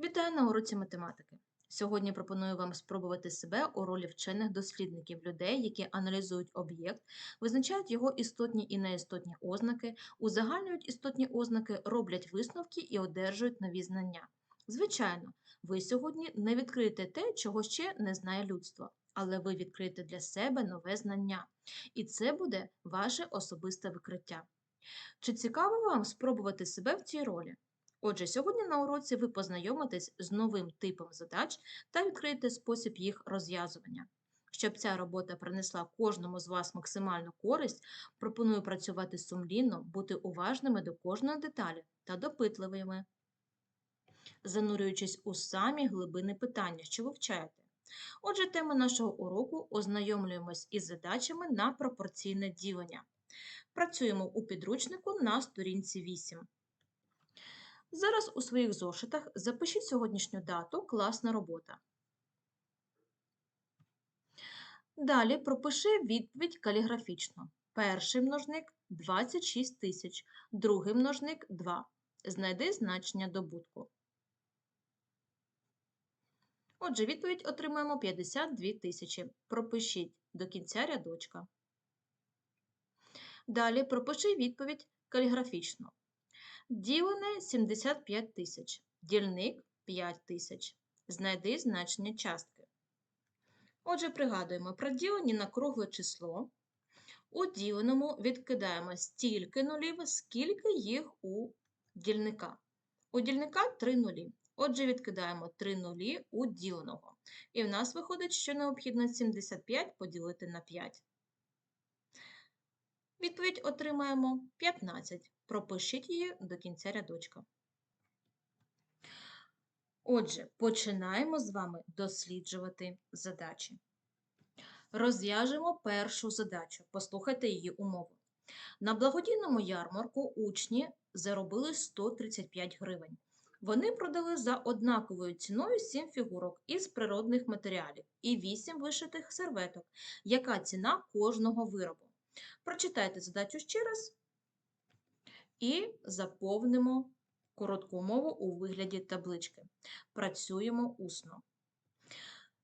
Вітаю на уроці математики. Сьогодні пропоную вам спробувати себе у ролі вчених дослідників людей, які аналізують об'єкт, визначають його істотні і неістотні ознаки, узагальнюють істотні ознаки, роблять висновки і одержують нові знання. Звичайно, ви сьогодні не відкриєте те, чого ще не знає людство, але ви відкриєте для себе нове знання. І це буде ваше особисте викриття. Чи цікаво вам спробувати себе в цій ролі? Отже, сьогодні на уроці ви познайомитесь з новим типом задач та відкриєте спосіб їх розв'язування. Щоб ця робота принесла кожному з вас максимальну користь, пропоную працювати сумлінно, бути уважними до кожної деталі та допитливими, занурюючись у самі глибини питання, що вивчаєте. Отже, тема нашого уроку ознайомлюємось із задачами на пропорційне ділення. Працюємо у підручнику на сторінці 8. Зараз у своїх зошитах запишіть сьогоднішню дату класна робота. Далі пропиши відповідь каліграфічно. Перший множник 26 тисяч, другий множник 2. Знайди значення добутку. Отже, відповідь отримаємо 52 тисячі. Пропишіть до кінця рядочка. Далі пропиши відповідь каліграфічно. Ділене 75 тисяч. Дільник 5 тисяч. Знайди значення частки. Отже, пригадуємо, про ділені на кругле число. У діленому відкидаємо стільки нулів, скільки їх у дільника. У дільника 3 нулі. Отже, відкидаємо 3 нулі у діленого. І в нас виходить, що необхідно 75 поділити на 5. Відповідь отримаємо 15. Пропишіть її до кінця рядочка. Отже, починаємо з вами досліджувати задачі. Розв'яжемо першу задачу. Послухайте її умову. На благодійному ярмарку учні заробили 135 гривень. Вони продали за однаковою ціною 7 фігурок із природних матеріалів і 8 вишитих серветок. Яка ціна кожного виробу? Прочитайте задачу ще раз і заповнимо коротку умову у вигляді таблички. Працюємо усно.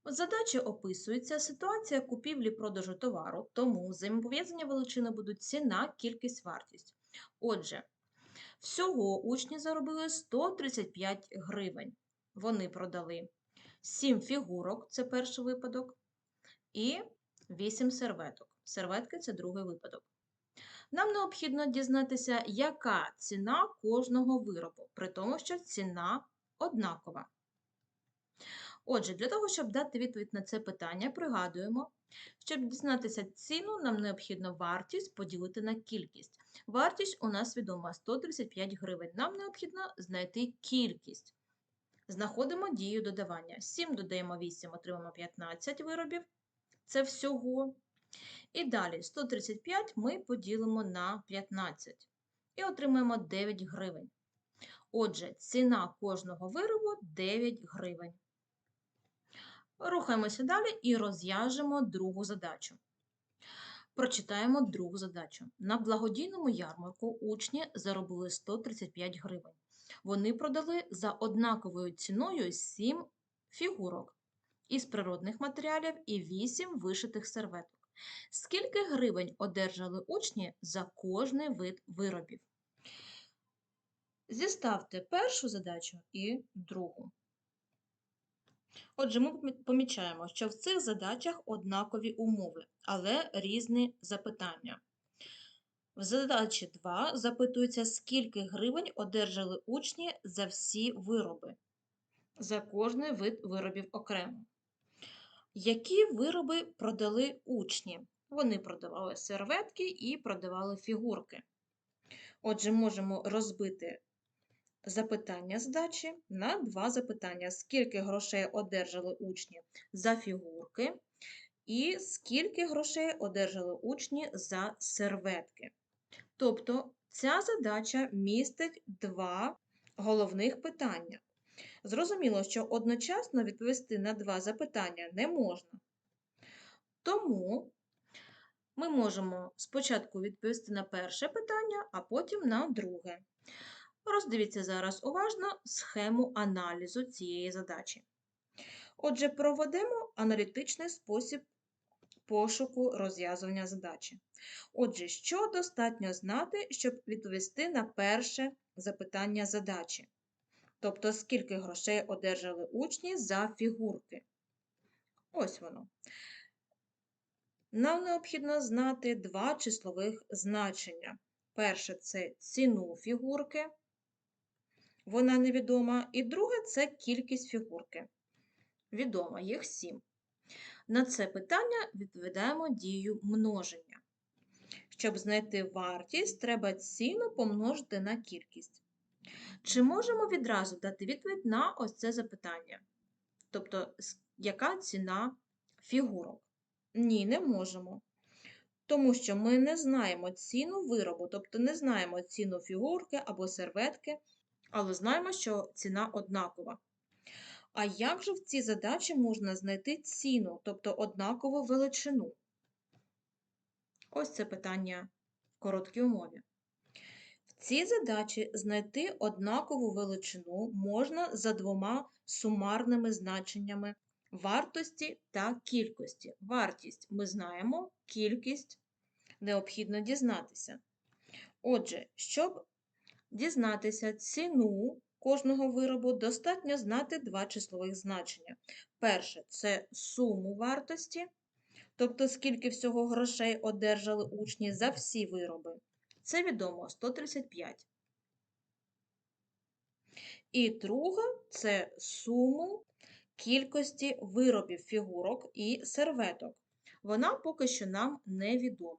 В задачі описується ситуація купівлі-продажу товару, тому взаємопов'язані величини будуть ціна, кількість, вартість. Отже, всього учні заробили 135 гривень. Вони продали 7 фігурок це перший випадок, і 8 серветок. Серветки це другий випадок. Нам необхідно дізнатися, яка ціна кожного виробу, при тому, що ціна однакова. Отже, для того, щоб дати відповідь на це питання, пригадуємо, щоб дізнатися ціну, нам необхідно вартість поділити на кількість. Вартість у нас відома 135 гривень. Нам необхідно знайти кількість. Знаходимо дію додавання. 7 додаємо 8, отримаємо 15 виробів. Це всього. І далі 135 ми поділимо на 15 і отримаємо 9 гривень. Отже, ціна кожного виробу 9 гривень. Рухаємося далі і розв'яжемо другу задачу. Прочитаємо другу задачу. На благодійному ярмарку учні заробили 135 гривень. Вони продали за однаковою ціною 7 фігурок із природних матеріалів і 8 вишитих серветок. Скільки гривень одержали учні за кожний вид виробів? Зіставте першу задачу і другу. Отже, ми помічаємо, що в цих задачах однакові умови, але різні запитання. В задачі 2 запитується, скільки гривень одержали учні за всі вироби, за кожний вид виробів окремо. Які вироби продали учні? Вони продавали серветки і продавали фігурки. Отже, можемо розбити запитання здачі на два запитання: скільки грошей одержали учні за фігурки, і скільки грошей одержали учні за серветки. Тобто ця задача містить два головних питання. Зрозуміло, що одночасно відповісти на два запитання не можна. Тому ми можемо спочатку відповісти на перше питання, а потім на друге. Роздивіться зараз уважно схему аналізу цієї задачі. Отже, проведемо аналітичний спосіб пошуку розв'язування задачі. Отже, що достатньо знати, щоб відповісти на перше запитання задачі? Тобто, скільки грошей одержали учні за фігурки? Ось воно. Нам необхідно знати два числових значення. Перше це ціну фігурки, вона невідома, і друге це кількість фігурки. Відомо, їх 7. На це питання відповідаємо дію множення. Щоб знайти вартість, треба ціну помножити на кількість. Чи можемо відразу дати відповідь на ось це запитання? Тобто, яка ціна фігурок? Ні, не можемо. Тому що ми не знаємо ціну виробу, тобто не знаємо ціну фігурки або серветки, але знаємо, що ціна однакова. А як же в цій задачі можна знайти ціну, тобто однакову величину? Ось це питання в короткій умові. В цій задачі знайти однакову величину можна за двома сумарними значеннями вартості та кількості. Вартість ми знаємо, кількість необхідно дізнатися. Отже, щоб дізнатися ціну кожного виробу, достатньо знати два числових значення. Перше це суму вартості, тобто скільки всього грошей одержали учні за всі вироби. Це відомо 135. І друга це суму кількості виробів фігурок і серветок. Вона поки що нам невідома.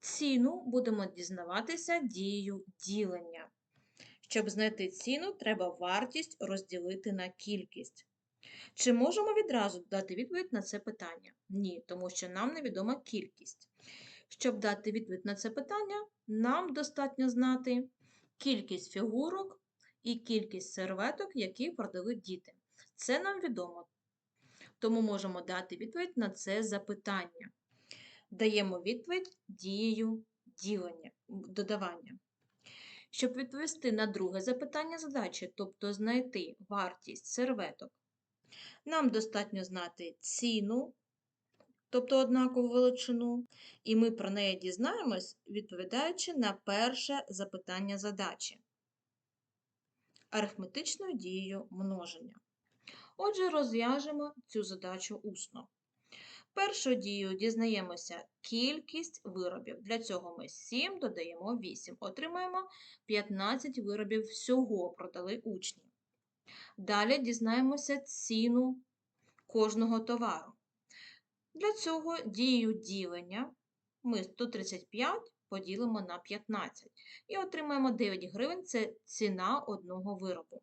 Ціну будемо дізнаватися дією ділення. Щоб знайти ціну, треба вартість розділити на кількість. Чи можемо відразу дати відповідь на це питання? Ні, тому що нам невідома кількість. Щоб дати відповідь на це питання, нам достатньо знати кількість фігурок і кількість серветок, які продали діти. Це нам відомо. Тому можемо дати відповідь на це запитання. Даємо відповідь дією ділення, додавання. Щоб відповісти на друге запитання задачі, тобто знайти вартість серветок, нам достатньо знати ціну, тобто однакову величину, і ми про неї дізнаємось, відповідаючи на перше запитання задачі арифметичною дією множення. Отже, розв'яжемо цю задачу усно. Першою дією дізнаємося кількість виробів. Для цього ми 7 додаємо 8. Отримаємо 15 виробів всього продали учні. Далі дізнаємося ціну кожного товару. Для цього дією ділення ми 135 поділимо на 15 і отримаємо 9 гривень це ціна одного виробу.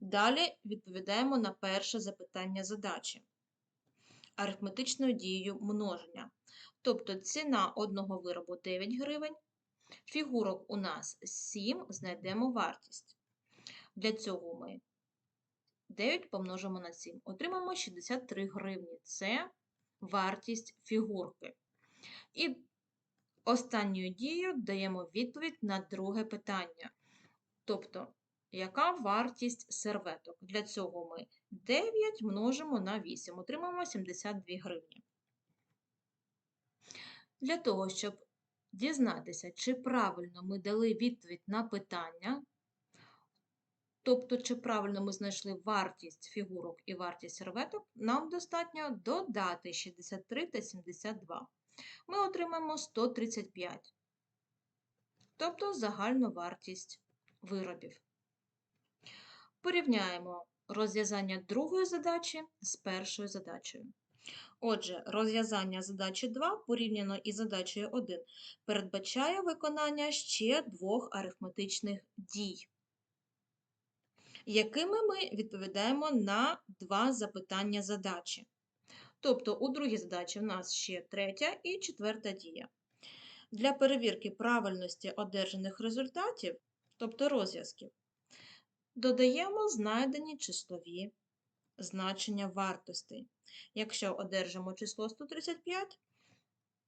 Далі відповідаємо на перше запитання задачі арифметичною дією множення. Тобто ціна одного виробу 9 гривень, фігурок у нас 7, знайдемо вартість. Для цього ми 9 помножимо на 7. Отримаємо 63 гривні. Це вартість фігурки. І останньою дією даємо відповідь на друге питання. Тобто, яка вартість серветок? Для цього ми 9 множимо на 8, отримаємо 72 гривні. Для того, щоб дізнатися, чи правильно ми дали відповідь на питання, тобто, чи правильно ми знайшли вартість фігурок і вартість серветок, нам достатньо додати 63 та 72. Ми отримаємо 135, тобто загальну вартість виробів. Порівняємо розв'язання другої задачі з першою задачею. Отже, розв'язання задачі 2 порівняно із задачею 1 передбачає виконання ще двох арифметичних дій, якими ми відповідаємо на два запитання задачі. Тобто у другій задачі в нас ще третя і четверта дія. Для перевірки правильності одержаних результатів, тобто розв'язків, додаємо знайдені числові значення вартостей. Якщо одержимо число 135,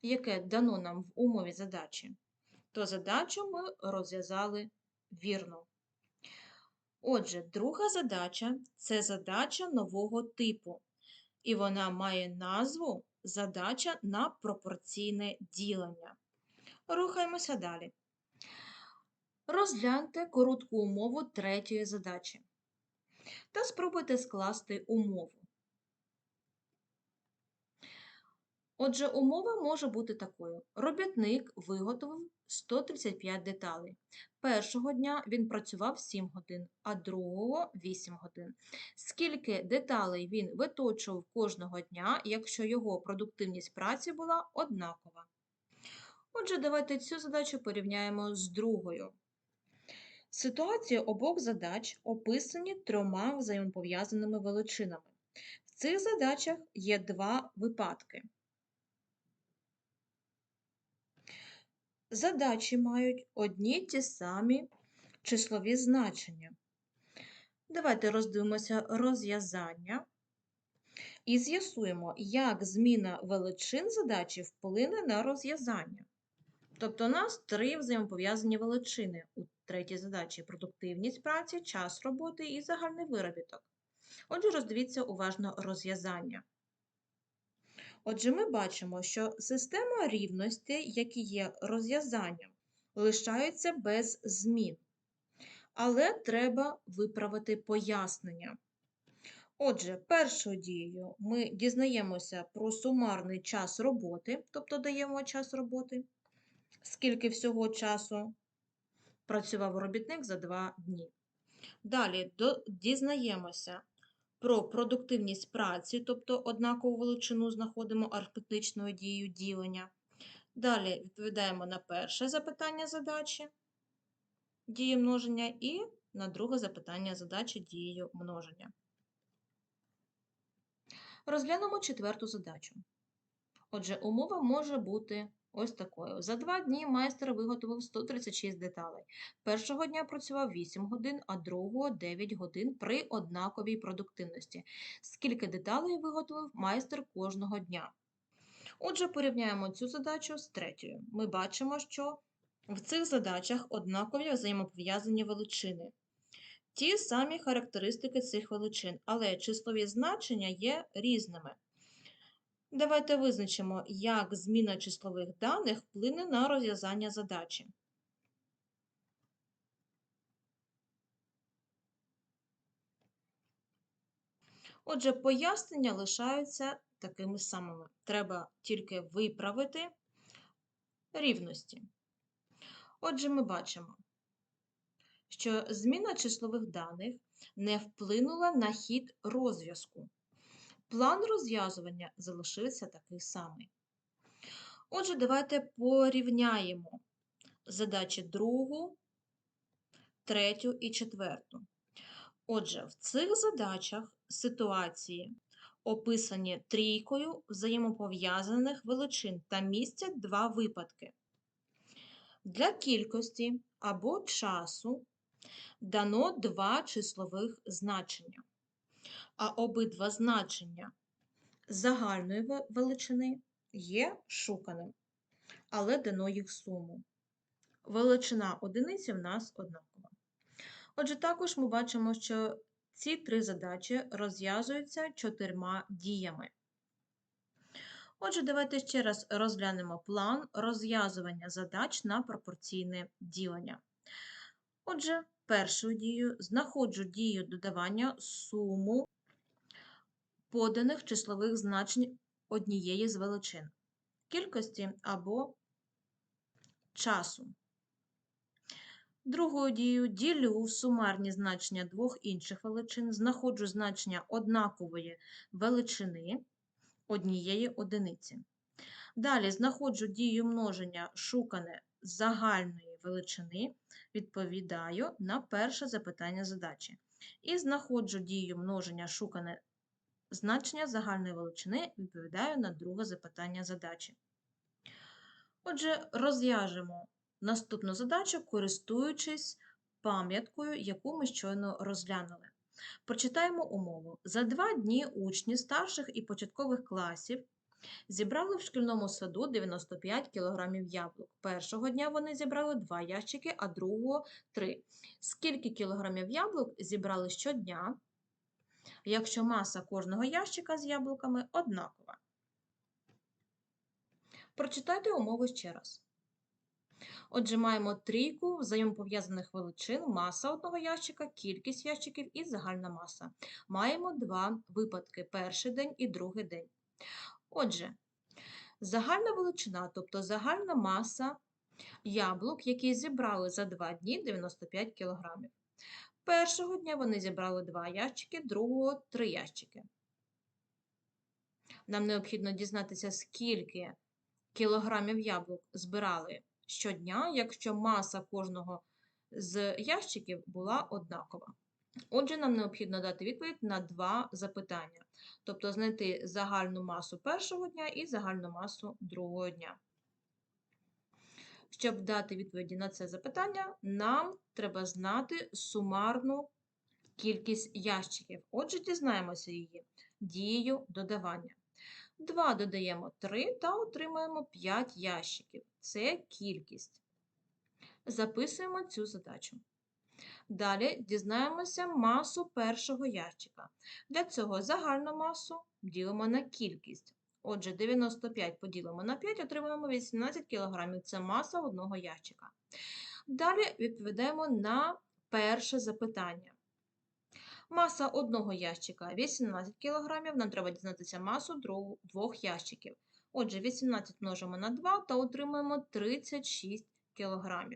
яке дано нам в умові задачі, то задачу ми розв'язали вірно. Отже, друга задача це задача нового типу, і вона має назву задача на пропорційне ділення. Рухаємося далі. Розгляньте коротку умову третьої задачі та спробуйте скласти умову. Отже, умова може бути такою: робітник виготовив 135 деталей. Першого дня він працював 7 годин, а другого 8 годин. Скільки деталей він виточував кожного дня, якщо його продуктивність праці була однакова? Отже, давайте цю задачу порівняємо з другою. Ситуації обох задач описані трьома взаємопов'язаними величинами. В цих задачах є два випадки. Задачі мають одні ті самі числові значення. Давайте роздивимося розв'язання і з'ясуємо, як зміна величин задачі вплине на розв'язання. Тобто у нас три взаємопов'язані величини у третій задачі: продуктивність праці, час роботи і загальний виробіток. Отже, роздивіться уважно розв'язання. Отже, ми бачимо, що система рівності, які є розв'язанням, лишаються без змін. Але треба виправити пояснення. Отже, першою дією ми дізнаємося про сумарний час роботи, тобто даємо час роботи, скільки всього часу працював робітник за два дні. Далі дізнаємося про продуктивність праці, тобто однакову величину знаходимо арифметичною дією ділення. Далі відповідаємо на перше запитання задачі дії множення і на друге запитання задачі дією множення. Розглянемо четверту задачу. Отже, умова може бути ось такою. За два дні майстер виготовив 136 деталей. Першого дня працював 8 годин, а другого 9 годин при однаковій продуктивності. Скільки деталей виготовив майстер кожного дня? Отже, порівняємо цю задачу з третьою. Ми бачимо, що в цих задачах однакові взаємопов'язані величини. Ті самі характеристики цих величин, але числові значення є різними. Давайте визначимо, як зміна числових даних вплине на розв'язання задачі. Отже, пояснення лишаються такими самими. Треба тільки виправити рівності. Отже, ми бачимо, що зміна числових даних не вплинула на хід розв'язку. План розв'язування залишився такий самий. Отже, давайте порівняємо задачі другу, третю і четверту. Отже, в цих задачах ситуації описані трійкою взаємопов'язаних величин та містять два випадки. Для кількості або часу дано два числових значення а обидва значення загальної величини є шуканим, але дано їх суму. Величина одиниці в нас однакова. Отже, також ми бачимо, що ці три задачі розв'язуються чотирма діями. Отже, давайте ще раз розглянемо план розв'язування задач на пропорційне ділення. Отже, першою дією знаходжу дію додавання суму поданих числових значень однієї з величин кількості або часу. Другою дією ділю сумарні значення двох інших величин, знаходжу значення однакової величини однієї одиниці. Далі знаходжу дію множення шукане загальної величини, відповідаю на перше запитання задачі. І знаходжу дію множення шукане значення загальної величини, відповідаю на друге запитання задачі. Отже, розв'яжемо наступну задачу, користуючись пам'яткою, яку ми щойно розглянули. Прочитаємо умову. За два дні учні старших і початкових класів Зібрали в шкільному саду 95 кг яблук. Першого дня вони зібрали 2 ящики, а другого 3. Скільки кілограмів яблук зібрали щодня, якщо маса кожного ящика з яблуками однакова? Прочитайте умови ще раз. Отже, маємо трійку взаємопов'язаних величин, маса одного ящика, кількість ящиків і загальна маса. Маємо два випадки перший день і другий день. Отже, загальна величина, тобто загальна маса яблук, які зібрали за два дні 95 кг. Першого дня вони зібрали два ящики, другого три ящики. Нам необхідно дізнатися, скільки кілограмів яблук збирали щодня, якщо маса кожного з ящиків була однакова. Отже, нам необхідно дати відповідь на два запитання, тобто знайти загальну масу першого дня і загальну масу другого дня. Щоб дати відповіді на це запитання, нам треба знати сумарну кількість ящиків. Отже, дізнаємося її дією додавання. 2 додаємо 3 та отримаємо 5 ящиків. Це кількість. Записуємо цю задачу. Далі дізнаємося масу першого ящика. Для цього загальну масу ділимо на кількість. Отже, 95 поділимо на 5, отримуємо 18 кг. Це маса одного ящика. Далі відповідаємо на перше запитання. Маса одного ящика 18 кг, нам треба дізнатися масу двох ящиків. Отже, 18 множимо на 2 та отримуємо 36 кг.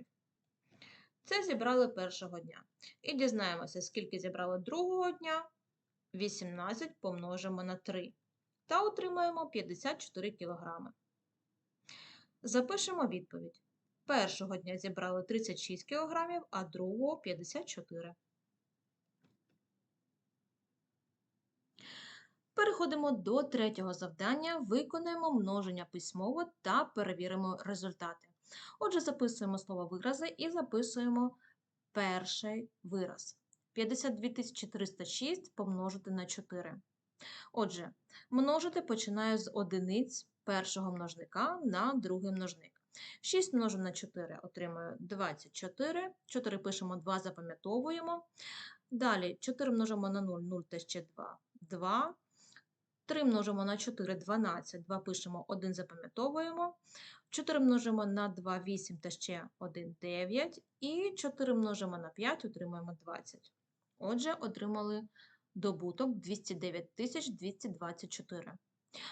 Це зібрали першого дня. І дізнаємося, скільки зібрали другого дня. 18 помножимо на 3 та отримаємо 54 кг. Запишемо відповідь. Першого дня зібрали 36 кг, а другого 54. Переходимо до третього завдання, виконуємо множення письмово та перевіримо результати. Отже, записуємо слово вирази і записуємо перший вираз. 52 306 помножити на 4. Отже, множити починаю з одиниць першого множника на другий множник. 6 множимо на 4 отримаю 24. 4 пишемо 2, запам'ятовуємо. Далі 4 множимо на 0, 0 та ще 2, 2. 3 множимо на 4 12, 2 пишемо, 1 запам'ятовуємо. 4 множимо на 2 8 та ще 1 9. І 4 множимо на 5, отримуємо 20. Отже, отримали добуток 209 224.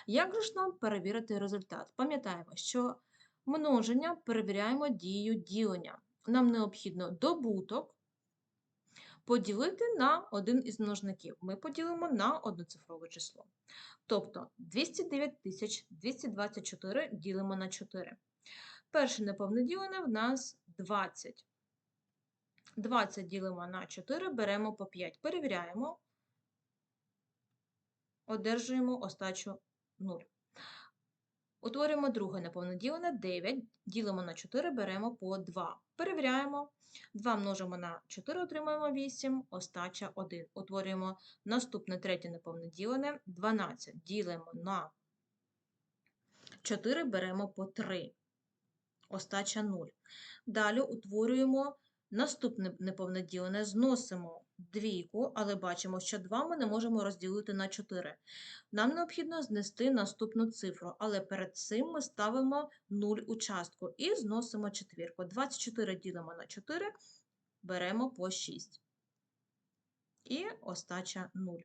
Як же ж нам перевірити результат? Пам'ятаємо, що множення перевіряємо дією ділення. Нам необхідно добуток поділити на один із множників. Ми поділимо на одноцифрове число. Тобто 209 224 ділимо на 4. Перше неповне ділене в нас 20. 20 ділимо на 4, беремо по 5. Перевіряємо, одержуємо остачу 0. Утворюємо друге неповноділене 9, ділимо на 4, беремо по 2. Перевіряємо. 2 множимо на 4, отримаємо 8, остача 1. Утворюємо наступне третє неповноділене 12. Ділимо на 4, беремо по 3. Остача 0. Далі утворюємо наступне неповноділене, зносимо двійку, але бачимо, що 2 ми не можемо розділити на 4. Нам необхідно знести наступну цифру, але перед цим ми ставимо 0 у частку і зносимо четвірку. 24 ділимо на 4, беремо по 6. І остача 0.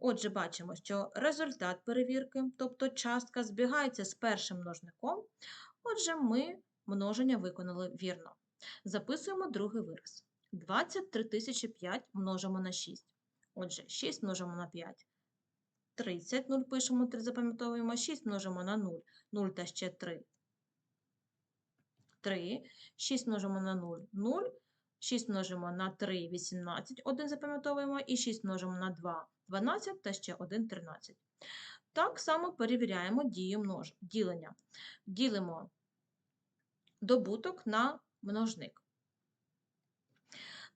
Отже, бачимо, що результат перевірки, тобто частка, збігається з першим множником. Отже, ми множення виконали вірно. Записуємо другий вираз. 23 тисячі 5 множимо на 6. Отже, 6 множимо на 5. 30, 0 пишемо, 3 запам'ятовуємо, 6 множимо на 0. 0 та ще 3. 3. 6 множимо на 0. 0. 6 множимо на 3, 18, 1 запам'ятовуємо, і 6 множимо на 2, 12 та ще 1, 13. Так само перевіряємо дію множ... ділення. Ділимо добуток на множник.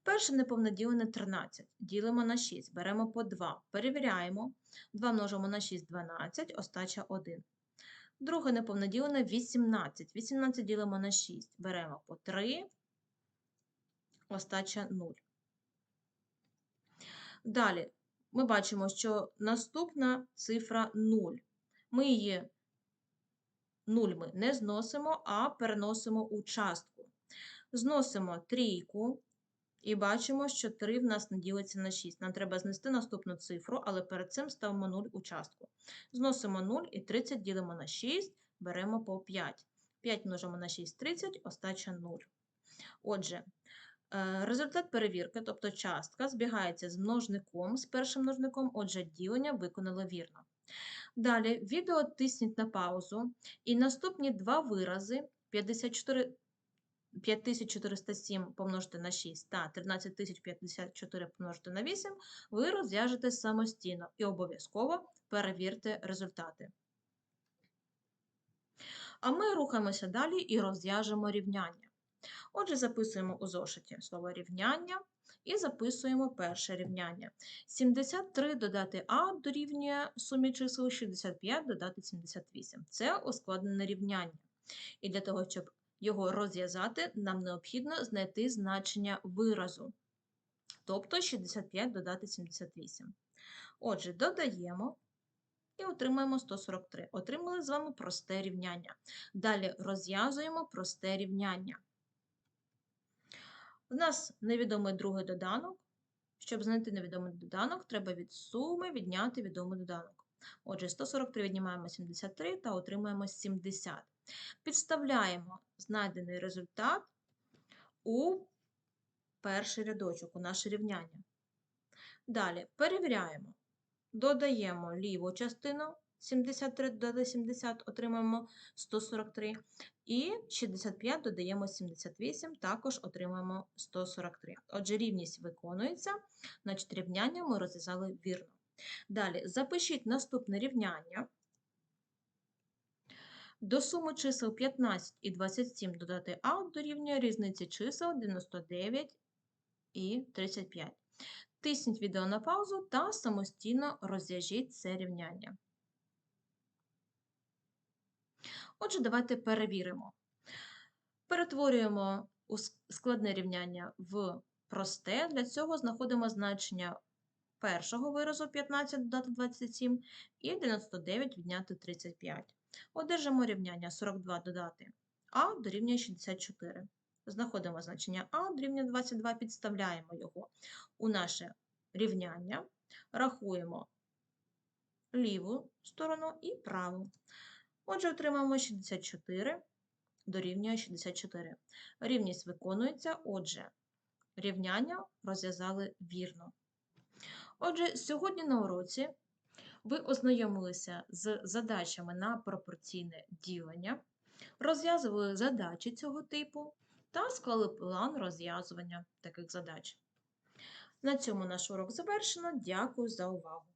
Перше неповноділене 13. Ділимо на 6, беремо по 2. Перевіряємо. 2 множимо на 6 12, остача 1. Друге неповноділене 18. 18 ділимо на 6. Беремо по 3, остача 0. Далі ми бачимо, що наступна цифра 0. Ми її 0 ми не зносимо, а переносимо у частку. Зносимо трійку і бачимо, що 3 в нас не ділиться на 6. Нам треба знести наступну цифру, але перед цим ставимо 0 у частку. Зносимо 0 і 30 ділимо на 6, беремо по 5. 5 множимо на 6 30, остача 0. Отже, е, результат перевірки, тобто частка, збігається з множником, з першим множником, отже, ділення виконали вірно. Далі відео тисніть на паузу, і наступні два вирази 54 5407 помножити на 6 та 13054 помножити на 8 ви розв'яжете самостійно і обов'язково перевірте результати. А ми рухаємося далі і розв'яжемо рівняння. Отже, записуємо у зошиті слово рівняння і записуємо перше рівняння. 73 додати А дорівнює сумі чисел 65 додати 78. Це ускладнене рівняння. І для того, щоб його розв'язати, нам необхідно знайти значення виразу. Тобто 65 додати 78. Отже, додаємо і отримаємо 143. Отримали з вами просте рівняння. Далі розв'язуємо просте рівняння. У нас невідомий другий доданок. Щоб знайти невідомий доданок, треба від суми відняти відомий доданок. Отже, 143 віднімаємо 73 та отримаємо 70. Підставляємо знайдений результат у перший рядочок, у наше рівняння. Далі перевіряємо. Додаємо ліву частину 73 додати 70, отримаємо 143. І 65 додаємо 78, також отримаємо 143. Отже, рівність виконується, значить рівняння ми розв'язали вірно. Далі запишіть наступне рівняння. До суми чисел 15 і 27 додати А дорівнює різниці чисел 99 і 35. Тисніть відео на паузу та самостійно розв'яжіть це рівняння. Отже, давайте перевіримо. Перетворюємо складне рівняння в просте. Для цього знаходимо значення першого виразу 15 додати 27 і 99 відняти 35. Одержимо рівняння 42 додати А дорівнює 64. Знаходимо значення А дорівнює 22, підставляємо його у наше рівняння, рахуємо ліву сторону і праву. Отже, отримаємо 64 дорівнює 64. Рівність виконується, отже, рівняння розв'язали вірно. Отже, сьогодні на уроці ви ознайомилися з задачами на пропорційне ділення, розв'язували задачі цього типу та склали план розв'язування таких задач. На цьому наш урок завершено. Дякую за увагу!